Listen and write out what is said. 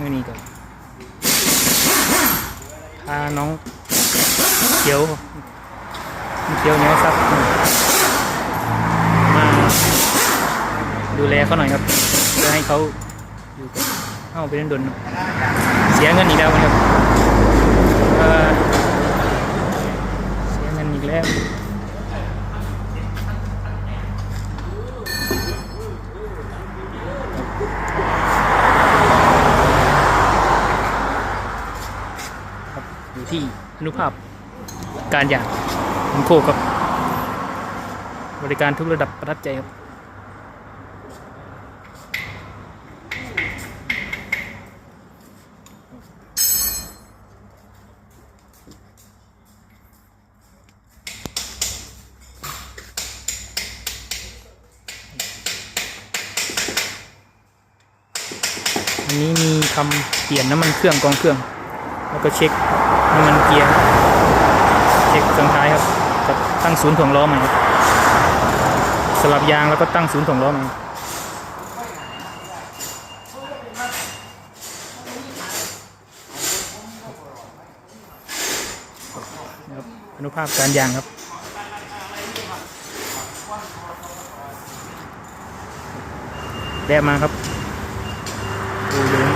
มือนี้ก่อนพาน้องเขียวเขียวเนี้ยซับมาดูแลเขาหน่อยครับเพื่อให้เขาอยู่กับเข้าไปเล่นอะเสียเงินอีกแล้วนะครับเอ่อเสียเงินอีกแล้ว ครับ อยู่ที่อนุภาพการอย่างผมโคกับ บริการทุกระดับประทับใจครับอันนี้มีทำเปลี่ยนน้ำมันเครื่องกองเครื่อง แล้วก็เช็ค น้ำมันเกียร์เช็คเครื่องท้ายครับกับตั้งศูนย์ถ่วงล้อใหม่ครับสลับยางแล้วก็ตั้งศูนย์ถ่วงล้อใหม่นะครับอนุภาพการยางครับแดะมาครับดูเลย